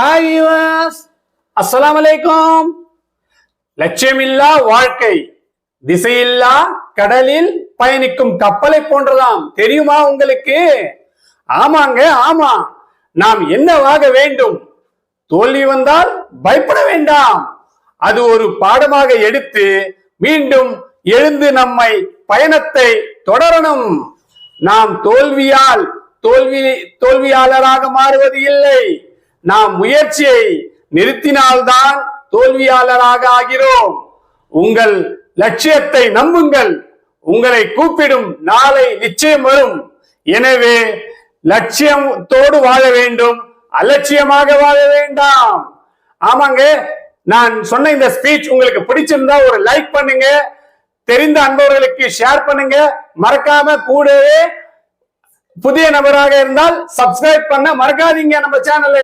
Hi yours அஸ்ஸலாமு அலைக்கும் லட்சியமில்லா வாழ்க்கை திசையில்லா கடலில் பயணிக்கும் கப்பலை போன்றதாம். தெரியுமா உங்களுக்கு? ஆமாங்க ஆமா. நாம் என்னவாக வேண்டும்? தோல்வி வந்தால் பயப்பட வேண்டாம். அது ஒரு பாடமாக எடுத்து மீண்டும் எழுந்து நம்மை பயணத்தை தொடரணும். நாம் தோல்வியால் தோல்வி தோல்வியாளராக மாறுவது இல்லை. நாம் முயற்சியை நிறுத்தினால்தான் தோல்வியாளராக ஆகிறோம். உங்கள் லட்சியத்தை நம்புங்கள். உங்களை கூப்பிடும் நாளை நிச்சயம் வரும். எனவே லட்சியத்தோடு வாழ வேண்டும். அலட்சியமாக வாழ வேண்டாம். ஆமாங்க நான் சொன்ன இந்த ஸ்பீச் உங்களுக்கு பிடிச்சிருந்தா ஒரு லைக் பண்ணுங்க. தெரிந்த அன்பவர்களுக்கு ஷேர் பண்ணுங்க. மறக்காம கூடவே புதிய நபராக இருந்தால் சப்ஸ்கிரைப் பண்ண மறக்காதீங்க நம்ம சேனலை